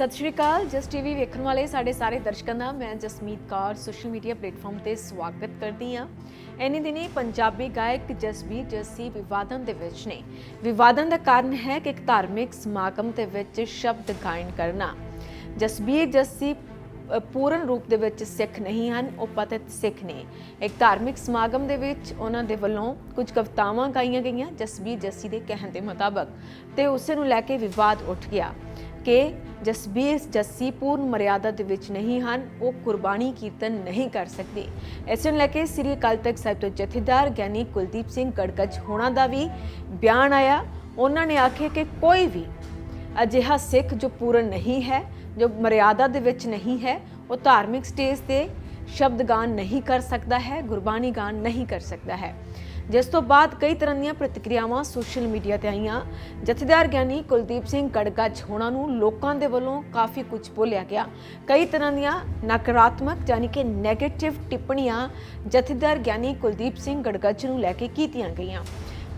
ਸਤਿ ਸ਼੍ਰੀ ਅਕਾਲ। ਜਸ ਟੀਵੀ ਵੇਖਣ ਵਾਲੇ ਸਾਡੇ ਸਾਰੇ ਦਰਸ਼ਕਾਂ ਦਾ ਮੈਂ Jasmeet Kaur social media platform ਤੇ ਸਵਾਗਤ ਕਰਦੀ ਹਾਂ। ਐਨੀ ਦਿਨੀ ਪੰਜਾਬੀ ਗਾਇਕ ਜਸਬੀਰ ਜੱਸੀ ਵਿਵਾਦਨ ਦੇ ਵਿੱਚ ਨੇ। ਵਿਵਾਦਨ ਦਾ ਕਾਰਨ ਹੈ ਕਿ ਇੱਕ ਧਾਰਮਿਕ ਸਮਾਗਮ ਦੇ ਵਿੱਚ ਸ਼ਬਦ ਗਾਇਨ ਕਰਨਾ। ਜਸਬੀਰ ਜੱਸੀ ਪੂਰਨ ਰੂਪ ਦੇ ਵਿੱਚ ਸਿੱਖ ਨਹੀਂ ਹਨ ਉਹ ਪਤਿਤ ਸਿੱਖ ਨੇ। ਇੱਕ ਧਾਰਮਿਕ ਸਮਾਗਮ ਦੇ ਵਿੱਚ ਉਹਨਾਂ ਦੇ ਵੱਲੋਂ ਕੁਝ ਕਵਿਤਾਵਾਂ ਗਾਈਆਂ ਗਈਆਂ ਜਸਬੀਰ ਜੱਸੀ ਦੇ ਕਹਿਣ ਦੇ ਮੁਤਾਬਕ ਤੇ ਉਸੇ ਨੂੰ ਲੈ ਕੇ ਵਿਵਾਦ ਉੱਠ ਗਿਆ। ਕਿ ਜਸਬੀਰ ਜੱਸੀ ਪੂਰਨ ਮਰਿਆਦਾ ਦੇ ਵਿੱਚ ਨਹੀਂ ਹਨ, ਉਹ ਕੁਰਬਾਨੀ ਕੀਰਤਨ ਨਹੀਂ ਕਰ ਸਕਦੇ। ਇਸ ਨੂੰ ਲੈ ਕੇ ਸ੍ਰੀ ਅਕਾਲ ਤਖਤ ਸਾਹਿਬ ਤੋਂ ਜਥੇਦਾਰ ਗਿਆਨੀ ਕੁਲਦੀਪ ਸਿੰਘ ਗੜਗੜ ਹੋਣਾ ਦਾ ਵੀ ਬਿਆਨ ਆਇਆ। ਉਹਨਾਂ ਨੇ ਆਖਿਆ ਕਿ ਕੋਈ ਵੀ ਅਜਿਹਾ ਸਿੱਖ ਜੋ ਪੂਰਨ ਨਹੀਂ ਹੈ, ਜੋ ਮਰਿਆਦਾ ਦੇ ਵਿੱਚ ਨਹੀਂ ਹੈ, ਉਹ ਧਾਰਮਿਕ ਸਟੇਜ ਤੇ ਸ਼ਬਦ ਗਾਨ ਨਹੀਂ ਕਰ ਸਕਦਾ ਹੈ, ਗੁਰਬਾਣੀ ਗਾਨ ਨਹੀਂ ਕਰ ਸਕਦਾ ਹੈ। ਜਿਸ ਤੋਂ ਬਾਅਦ ਕਈ ਤਰ੍ਹਾਂ ਦੀਆਂ ਪ੍ਰਤੀਕਿਰਿਆਵਾਂ ਸੋਸ਼ਲ ਮੀਡੀਆ ਤੇ ਆਈਆਂ। ਜਥੇਦਾਰ ਗਿਆਨੀ ਕੁਲਦੀਪ ਸਿੰਘ ਗੜਗੱਜ ਹੋਣਾ ਨੂੰ ਲੋਕਾਂ ਦੇ ਵੱਲੋਂ ਕਾਫੀ ਕੁਝ ਬੋਲਿਆ ਗਿਆ। ਕਈ ਤਰ੍ਹਾਂ ਦੀਆਂ ਨਕਾਰਾਤਮਕ ਯਾਨੀ ਕਿ 네ਗੇਟਿਵ ਟਿੱਪਣੀਆਂ ਜਥੇਦਾਰ ਗਿਆਨੀ ਕੁਲਦੀਪ ਸਿੰਘ ਗੜਗੱਜ ਨੂੰ ਲੈ ਕੇ ਕੀਤੀਆਂ ਗਈਆਂ।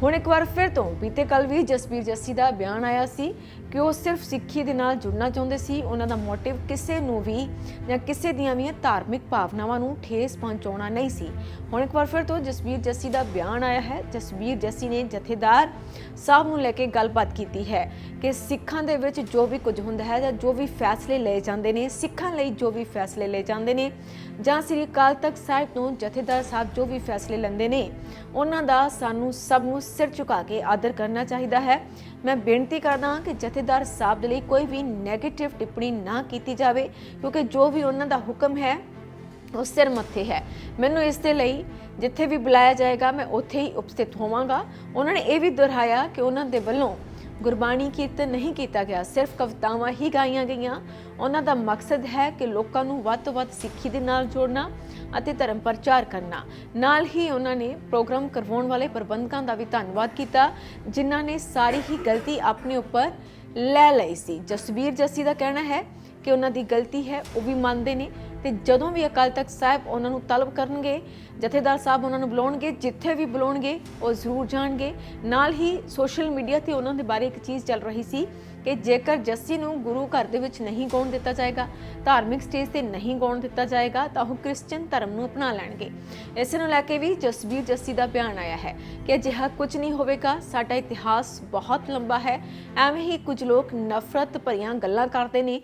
ਹੁਣ ਇੱਕ ਵਾਰ ਫਿਰ ਤੋਂ ਬੀਤੇ ਕੱਲ ਵੀ ਜਸਬੀਰ ਜੱਸੀ ਦਾ ਬਿਆਨ ਆਇਆ ਸੀ ਕਿ ਉਹ ਸਿਰਫ ਸਿੱਖੀ ਦੇ ਨਾਲ ਜੁੜਨਾ ਚਾਹੁੰਦੇ ਸੀ। ਉਹਨਾਂ ਦਾ ਮੋਟਿਵ ਕਿਸੇ ਨੂੰ ਵੀ ਜਾਂ ਕਿਸੇ ਦੀਆਂ ਵੀ ਧਾਰਮਿਕ ਭਾਵਨਾਵਾਂ ਨੂੰ ਠੇਸ ਪਹੁੰਚਾਉਣਾ ਨਹੀਂ ਸੀ। ਹੁਣ ਇੱਕ ਵਾਰ ਫਿਰ ਤੋਂ ਜਸਬੀਰ ਜੱਸੀ ਦਾ ਬਿਆਨ ਆਇਆ ਹੈ। ਜਸਬੀਰ ਜੱਸੀ ਨੇ ਜਥੇਦਾਰ ਸਾਹਿਬ ਨੂੰ ਲੈ ਕੇ ਗੱਲਬਾਤ ਕੀਤੀ ਹੈ ਕਿ ਸਿੱਖਾਂ ਦੇ ਵਿੱਚ ਜੋ ਵੀ ਕੁਝ ਹੁੰਦਾ ਹੈ ਜਾਂ ਜੋ ਵੀ ਫੈਸਲੇ ਲਏ ਜਾਂਦੇ ਨੇ, ਸਿੱਖਾਂ ਲਈ ਜੋ ਵੀ ਫੈਸਲੇ ਲਏ ਜਾਂਦੇ ਨੇ ਜਾਂ ਸ੍ਰੀ ਅਕਾਲ ਤਖਤ ਸਾਹਿਬ ਤੋਂ ਜਥੇਦਾਰ ਸਾਹਿਬ ਜੋ ਵੀ ਫੈਸਲੇ ਲੈਂਦੇ ਨੇ, ਉਹਨਾਂ ਦਾ ਸਾਨੂੰ ਸਭ ਨੂੰ ਸਿਰ ਝੁਕਾ ਕੇ ਆਦਰ ਕਰਨਾ ਚਾਹੀਦਾ ਹੈ। ਮੈਂ ਬੇਨਤੀ ਕਰਦਾ ਹਾਂ ਕਿ ਜਥੇਦਾਰ ਸਾਹਿਬ ਦੇ ਲਈ ਕੋਈ ਵੀ 네ਗੇਟਿਵ ਟਿੱਪਣੀ ਨਾ ਕੀਤੀ ਜਾਵੇ, ਕਿਉਂਕਿ ਜੋ ਵੀ ਉਹਨਾਂ ਦਾ ਹੁਕਮ ਹੈ, ਉਹ ਸਿਰ ਮੱਥੇ ਹੈ। ਮੈਨੂੰ ਇਸ ਦੇ ਲਈ ਜਿੱਥੇ ਵੀ ਬੁਲਾਇਆ ਜਾਏਗਾ, ਮੈਂ ਉੱਥੇ ਹੀ ਉਪਸਥਿਤ ਹੋਵਾਂਗਾ। ਉਹਨਾਂ ਨੇ ਇਹ ਵੀ ਦੁਹਰਾਇਆ ਕਿ ਉਹਨਾਂ ਦੇ ਵੱਲੋਂ ਗੁਰਬਾਣੀ ਕੀਰਤਨ ਨਹੀਂ ਕੀਤਾ ਗਿਆ, ਸਿਰਫ ਕਵਿਤਾਵਾਂ ਹੀ ਗਾਈਆਂ ਗਈਆਂ। ਉਹਨਾਂ ਦਾ ਮਕਸਦ ਹੈ ਕਿ ਲੋਕਾਂ ਨੂੰ ਵੱਧ ਤੋਂ ਵੱਧ ਸਿੱਖੀ ਦੇ ਨਾਲ ਜੋੜਨਾ। ਅਤੇ ਧਰਮ ਪ੍ਰਚਾਰ ਕਰਨਾ। ਨਾਲ ਹੀ ਉਹਨਾਂ ਨੇ ਪ੍ਰੋਗਰਾਮ ਕਰਵਾਉਣ ਵਾਲੇ ਪ੍ਰਬੰਧਕਾਂ ਦਾ ਵੀ ਧੰਨਵਾਦ ਕੀਤਾ, ਜਿਨ੍ਹਾਂ ਨੇ ਸਾਰੀ ਹੀ ਗਲਤੀ ਆਪਣੇ ਉੱਪਰ ਲੈ ਲਈ ਸੀ। ਜਸਵੀਰ ਜੱਸੀ ਦਾ ਕਹਿਣਾ ਹੈ ਕਿ ਉਹਨਾਂ ਦੀ ਗਲਤੀ ਹੈ, ਉਹ ਵੀ ਮੰਨਦੇ ਨੇ। ਤੇ ਜਦੋਂ ਵੀ ਅਕਾਲ ਤਖਤ ਸਾਹਿਬ ਉਹਨਾਂ ਨੂੰ ਤਲਬ ਕਰਨਗੇ, ਜਥੇਦਾਰ ਸਾਹਿਬ ਉਹਨਾਂ ਨੂੰ ਬੁਲਾਉਣਗੇ, ਜਿੱਥੇ ਵੀ ਬੁਲਾਉਣਗੇ, ਉਹ ਜ਼ਰੂਰ ਜਾਣਗੇ। ਨਾਲ ਹੀ ਸੋਸ਼ਲ ਮੀਡੀਆ ਤੇ ਉਹਨਾਂ ਦੇ ਬਾਰੇ ਇੱਕ ਚੀਜ਼ ਚੱਲ ਰਹੀ ਸੀ ਕਿ ਜੇਕਰ ਜੱਸੀ ਨੂੰ ਗੁਰੂ ਘਰ ਦੇ ਵਿੱਚ ਨਹੀਂ ਗਾਉਣ ਦਿੱਤਾ ਜਾਏਗਾ, ਧਾਰਮਿਕ ਸਟੇਜ ਤੇ ਨਹੀਂ ਗਾਉਣ ਦਿੱਤਾ ਜਾਏਗਾ, ਤਾਂ ਉਹ ਕ੍ਰਿਸਚੀਅਨ ਧਰਮ ਨੂੰ ਅਪਣਾ ਲੈਣਗੇ। ਇਸ ਨੂੰ ਲੈ ਕੇ ਵੀ ਜਸਬੀਰ ਜੱਸੀ ਦਾ ਬਿਆਨ ਆਇਆ ਹੈ ਕਿ ਅਜਿਹਾ ਕੁਝ ਨਹੀਂ ਹੋਵੇਗਾ, ਸਾਡਾ ਇਤਿਹਾਸ ਬਹੁਤ ਲੰਬਾ ਹੈ, ਐਵੇਂ ਹੀ ਕੁਝ ਲੋਕ ਨਫ਼ਰਤ ਭਰੀਆਂ ਗੱਲਾਂ ਕਰਦੇ ਨੇ